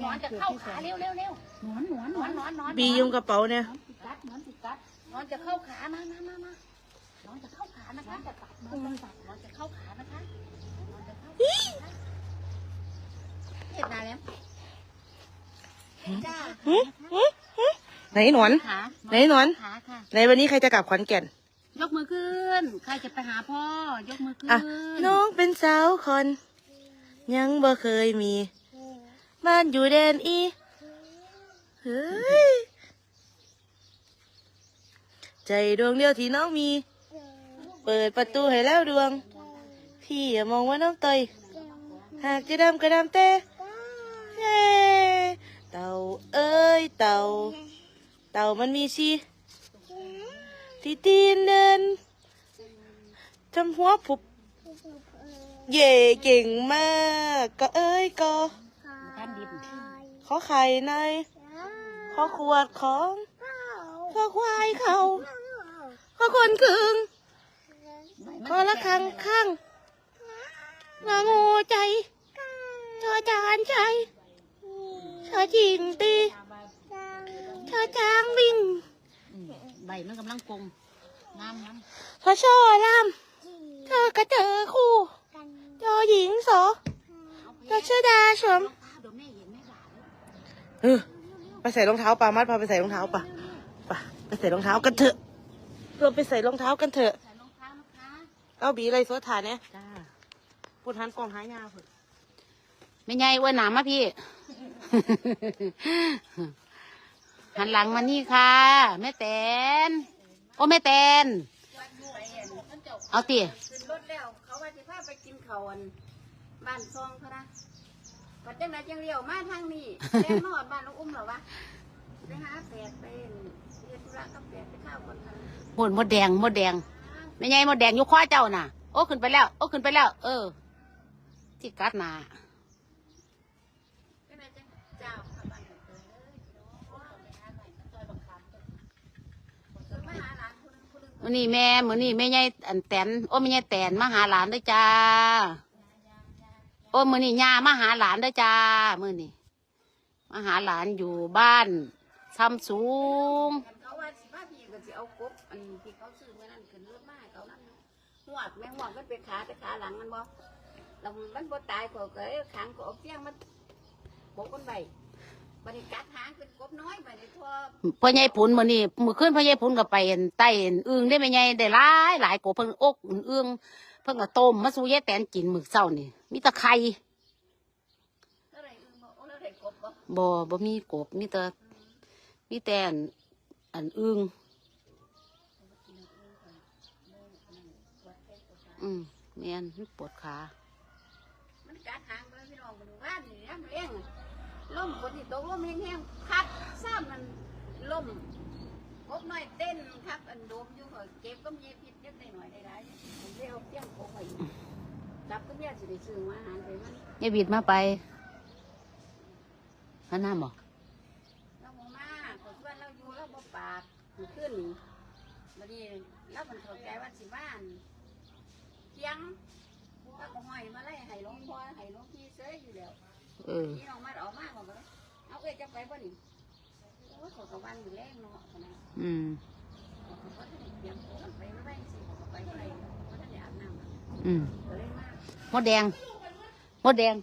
หนอนจะเข้าขาเร็วเร็วเร็วหนอนหนอนหนอนหนอนหนอนบียุงกระเป๋าเนี่ยหนอนติดกัดหนอนติดกัดหนอนจะเข้าขามามามามาหนอนจะเข้าขานะคะจะกัดหนอนจะกัดหนอนจะเข้าขานะคะหนอนจะเข้าขานะคะเห็นนานแล้วจ้าไหนหนอนขาไหนหนอนขาค่ะไหนวันนี้ใครจะกลับขอนแก่นยกมือขึ้น ใครจะไปหาพ่อ ยกมือขึ้นอะน้องเป็นสาวคน ยังบ่เคยมี บ้านอยู่แดนอีเฮ้ยใจดวงเดียวที่น้องมี เปิดประตูให้แล้วดวง พี่อย่ามองว่าน้องเตยหากจะดำก็ดำแต่เฮ้เต่าเอ้ยเต่า เต่ามันมีชีที่ตีนเดินทำหัวผุบเย่เก่งมาก ก็เอ้ยก็ ขอไข่ในอยขอขวดของขอควายเขาขอคนครึ่งขอละครังข้างงางูใจชอจานใจชอจิงตีชอจางวิ่งใบมันกำลังกลมงามงามชอชอลำเธอก็เจอคู่จอหญิงสอรัชดาชมเดี๋ยวแม่เห็นแม่ด่าเลย เออไปใส่รองเท้าปามัดพาไปใส่รองเท้าปะปะไปใส่รองเท้ากันเถอะเราไปใส่รองเท้ากันเถอะใส่รองเท้านะคะเอาบีอะไรสวดฐานเนี่ยจ้าพูดทันกองหายาพุ่นไม่ไงอ้วนหนามาพี่ หันหลังมานี่ค่ะแม่แตนโอ้แม่แตนเอาตีขึ้นรถแล้วเขาว่าจะพาไปกินข้าวอันบ้านซองเขานะ ปัดจังไหนจังเลี้ยวมาทางนี้แล่นมาหอดบ้านลูกอุ้มเหรอวะไปหาแปดไปเรียนธุระกับแปดไปข้าวคนค่ะหมดหมดแดงหมดแดงไม่ไงหมดแดงอยู่ข้อเจ้าน่ะ โอ้ขึ้นไปแล้ว โอ้ขึ้นไปแล้ว เออ ที่กัดหนาจังไหนจังเจ้าข้าบ้านเกิดเลยไปหาหน่อยซอยบังคับเกิดมาหาหลานคนนึงคนนึงมื้อนี้แม่มื้อนี้แม่ใหญ่อันแตนโอ้แม่ใหญ่แตนมาหาหลานเด้วยจ้า โอ้มือนี้ย่ามาหาหลานเด้จ้ามือนี้มาหาหลานอยู่บ้านซ้ำสูงเขาว่าสิมาพี่ก็สิเอากบอันที่เขาซื้อเมื่อนั้นขึ้นรถมาเขานั่นหวดแม่หวดมันเป็นขาแต่ขาหลังมันบ่เรามันบ่ตายก็ก็เอาขังก็เอาเฟี้ยงมันบกกันใบ บัดนี้กัดหางเป็นกบน้อยบัดนี้ทั่วพ่อใหญ่ผุนมื้อนี้มื้อคืนพ่อใหญ่ผุนก็ไปอั่นใต้อั่นอึ่งได้แม่ใหญ่ได้หลายหลายกว่าเพิ่นอกอึ่งเพิ่นก็ต้มมาสู่ยายแตนกินมื้อเช้านี่มีแต่ไข่แล้วไรอึ้งบ่โอ้แล้วไรกบบ่บ่บ่มีกบมีแต่มีแต่อันอันอึ่งอืมแม่นมันปวดขา มันกัดหางไปพี่น้องมันว่านนี่นะมันเลี้ยงอะ ล่มฝนที่ตกล่มแห้งๆพัดซ้ำมันล่มกบน้อยเต้นครับอันโดมอยู่ก็เก็บก็มีพิษเล็กน้อยได้ๆผมเรียกเอาเฟี้ยงกบไปจับก็เนี่ยสิได้ซื้อมาอาหารไปมันยายบิดมาไปหันหน้าบ่เราบ่มาคนว่าเราอยู่เราบ่ปากมันขึ้นนี่บัดนี้เราเป็นเข้าใจว่าสิบ้านเที่ยงเราก็ห้อยมาไล่ให้หลวงพ่อให้หลวงพี่เสยอยู่แล้วเออ พี่น้องมาออกมาบอกว่าเอาเอ้ยจะไปบ่นี่โอ้ยขอกระวันอยู่แรงเนาะขนาดอืมขอกระวันเตรียมตัวกันไปไม่ไหวสิขอกระไปบ่ไปเพราะท่านได้อาบน้ำอืม ก็เลยมา มดแดง มดแดง